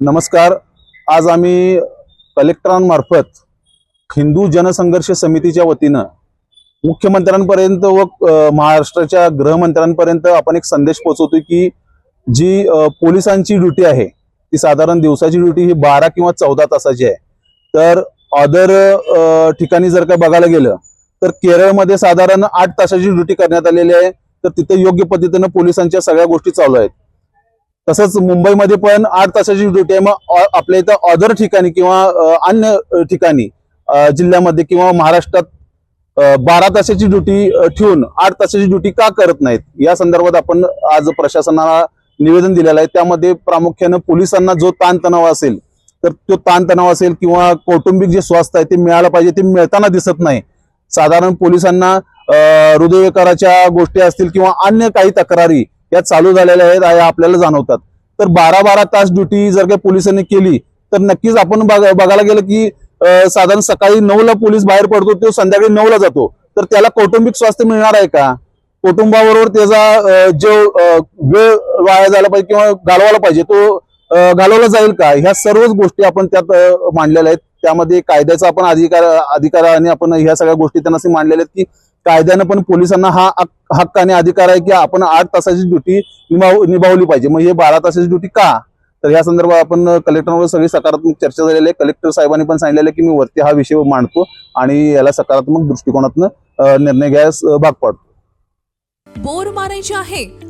नमस्कार. आज आम्ही कलेक्टरांमार्फत हिंदू जनसंघर्ष समितीच्या वतीनं मुख्यमंत्र्यांपर्यंत व महाराष्ट्राच्या गृहमंत्र्यांपर्यंत आपण एक संदेश पोहोचवतोय की जी पोलिसांची ड्युटी आहे ती साधारण दिवसाची ड्युटी ही बारा किंवा चौदा तासाची आहे. तर अदर ठिकाणी जर का बघायला गेलं तर केरळमध्ये साधारण आठ तासाची ड्युटी करण्यात आलेली आहे. तर तिथे योग्य पद्धतीनं पोलिसांच्या सगळ्या गोष्टी चालू आहेत. तसंच मुंबईमध्ये पण आठ तासाची ड्युटी आहे. मग आपल्या इथं अदर ठिकाणी किंवा अन्य ठिकाणी जिल्ह्यामध्ये किंवा महाराष्ट्रात बारा तासाची ड्युटी ठेवून आठ तासाची ड्युटी का करत नाहीत? या संदर्भात आपण आज प्रशासनाला निवेदन दिलेलं आहे. त्यामध्ये प्रामुख्यानं पोलिसांना जो ताणतणाव असेल तर तो ताणतणाव असेल किंवा कौटुंबिक जे स्वास्थ्य आहे ते मिळालं पाहिजे ते मिळताना दिसत नाही. साधारण पोलिसांना हृदयविकाराच्या गोष्टी असतील किंवा अन्य काही तक्रारी या चालू झालेल्या आहेत या आपल्याला जाणवतात. तर बारा बारा तास ड्युटी जर काही पोलिसांनी केली तर नक्कीच आपण बघ- बघायला गेलं की साधारण सकाळी नऊला पोलीस बाहेर पडतो तो संध्याकाळी नऊला जातो. तर त्याला कौटुंबिक स्वास्थ्य मिळणार आहे का? कुटुंबाबरोबर त्याचा जो वेळ वाया झाला पाहिजे किंवा घालवायला पाहिजे तो घालवला जाईल का? ह्या सर्वच गोष्टी आपण त्यात मांडलेल्या आहेत. त्यामध्ये कायद्याचा आपण अधिकार अधिकाराने आपण ह्या सगळ्या गोष्टी त्यांना असे मांडलेल्या आहेत की कायद्यानं पण पोलिसांना हा हक्क आणि अधिकार आहे की आपण आठ तासाची ड्युटी निभाव निभावली पाहिजे. मग हे बारा तासाची ड्युटी का? तर या संदर्भात आपण कलेक्टरवर सगळी सकारात्मक चर्चा झालेली आहे. कलेक्टर साहेबांनी पण सांगितलेलं की मी वरती हा विषय मांडतो आणि याला सकारात्मक दृष्टिकोनातून निर्णय घ्यायस भाग पाडतो. बोर मारायचे आहे